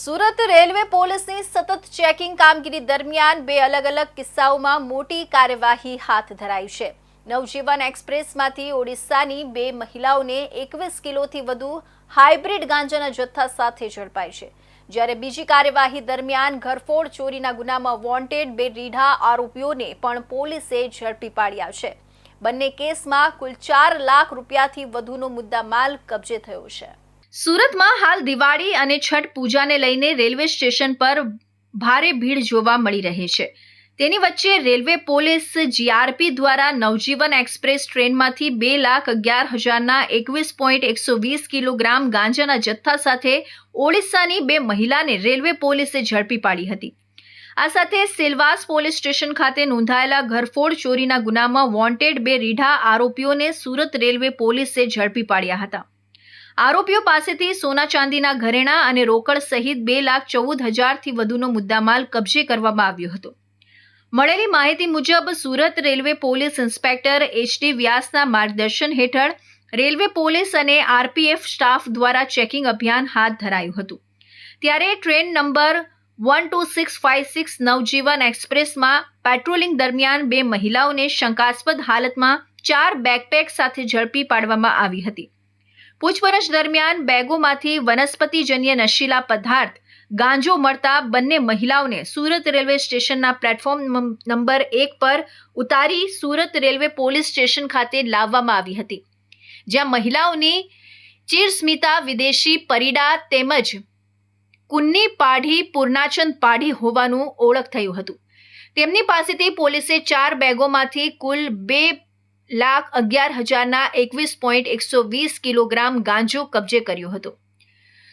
Surat railway પોલીસની સતત checking કામગીરી દરમિયાન બે અલગ અલગ કિસ્સાઓમાં મોટી કાર્યવાહી હાથ ધરાઈ છે. નવજીવન એક્સપ્રેસમાંથી ઓડિશાની બે મહિલાઓને એકવીસ કિલોથી વધુ હાઇબ્રિડ ગાંજાના જથ્થા સાથે ઝડપાઈ છે. જ્યારે બીજી કાર્યવાહી દરમિયાન ઘરફોડ ચોરીના ગુનામાં વોન્ટેડ બે રીઢા આરોપીઓને પણ પોલીસે ઝડપી પાડ્યા છે. બંને કેસમાં કુલ ચાર લાખ રૂપિયાથી વધુનો મુદ્દામાલ કબજે થયો છે. સુરતમાં હાલ દિવાળી અને છઠ પૂજાને લઈને રેલવે સ્ટેશન પર ભારે ભીડ જોવા મળી રહી છે. તેની વચ્ચે રેલવે પોલીસ જીઆરપી દ્વારા નવજીવન એક્સપ્રેસ ટ્રેનમાંથી બે લાખ અગિયાર હજારના એકવીસ પોઈન્ટ એકસો વીસ કિલોગ્રામ ગાંજાના જથ્થા સાથે ઓડિશાની બે મહિલાને રેલવે પોલીસે ઝડપી પાડી હતી. આ સાથે સિલવાસ પોલીસ સ્ટેશન ખાતે નોંધાયેલા ઘરફોડ ચોરીના ગુનામાં વોન્ટેડ બે રીઢા આરોપીઓને સુરત રેલવે પોલીસે ઝડપી પાડ્યા હતા. આરોપીઓ પાસેથી સોના ચાંદીના ઘરેણાં અને રોકડ સહિત બે લાખ ચૌદ હજારથી વધુનો મુદ્દામાલ કબજે કરવામાં આવ્યો હતો. મળેલી માહિતી મુજબ Surat railway police inspector HD વ્યાસના માર્ગદર્શન હેઠળ રેલવે પોલીસ અને આરપીએફ સ્ટાફ દ્વારા ચેકિંગ અભિયાન હાથ ધરાયું હતું. ત્યારે train number one two six five six Navjivan એક્સપ્રેસમાં patrolling દરમિયાન બે મહિલાઓને શંકાસ્પદ હાલતમાં ચાર બેકપેક સાથે ઝડપી પાડવામાં આવી હતી. પૂછપરછ દરમિયાન બેગોમાંથી વનસ્પતિજન્ય નશીલા પદાર્થ ગાંજો મળતા બંને મહિલાઓને સુરત રેલવે સ્ટેશનના પ્લેટફોર્મ નંબર એક પર ઉતારી સુરત રેલવે પોલીસ સ્ટેશન ખાતે લાવવામાં આવી હતી. જ્યાં મહિલાઓની ચીરસ્મિતા, વિદેશી પરિડા તેમજ કુન્ની પાઢી, પૂર્ણાચંદ પાઢી હોવાનું ઓળખ થયું હતું. તેમની પાસેથી પોલીસે ચાર બેગોમાંથી કુલ બે લાખ અગિયાર હજારના એકવીસ પોઈન્ટ એકસો વીસ કિલોગ્રામ ગાંજો કબજે કર્યો હતો.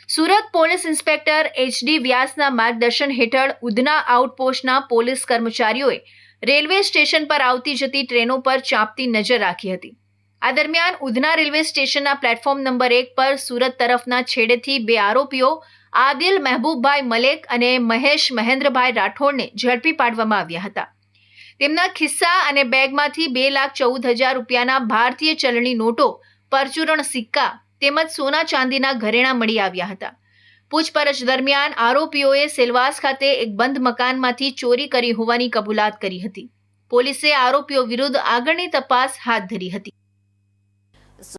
સુરત પોલીસ ઇન્સ્પેક્ટર એચડી વ્યાસના માર્ગદર્શન હેઠળ ઉધના આઉટપોસ્ટના પોલીસ કર્મચારીઓએ રેલવે સ્ટેશન પર આવતી જતી ટ્રેનો પર ચાંપતી નજર રાખી હતી. આ દરમિયાન ઉધના રેલવે સ્ટેશનના પ્લેટફોર્મ નંબર એક પર સુરત તરફના છેડેથી બે આરોપીઓ, આદિલ મહેબૂબભાઈ મલેક અને મહેશ મહેન્દ્રભાઈ રાઠોડને ઝડપી પાડવામાં આવ્યા હતા. તેમના ખિસ્સા અને બેગમાંથી બે લાખ ચૌદ હજાર રૂપિયાના ભારતીય ચલણી નોટો, પરચુરણ સિક્કા તેમજ સોના ચાંદીના ઘરેણાં મળી આવ્યા હતા. પૂછપરછ દરમિયાન આરોપીઓએ સેલવાસ ખાતે એક બંધ મકાનમાંથી ચોરી કરી હોવાની કબૂલાત કરી હતી. પોલીસે આરોપીઓ વિરુદ્ધ આગળની તપાસ હાથ ધરી હતી.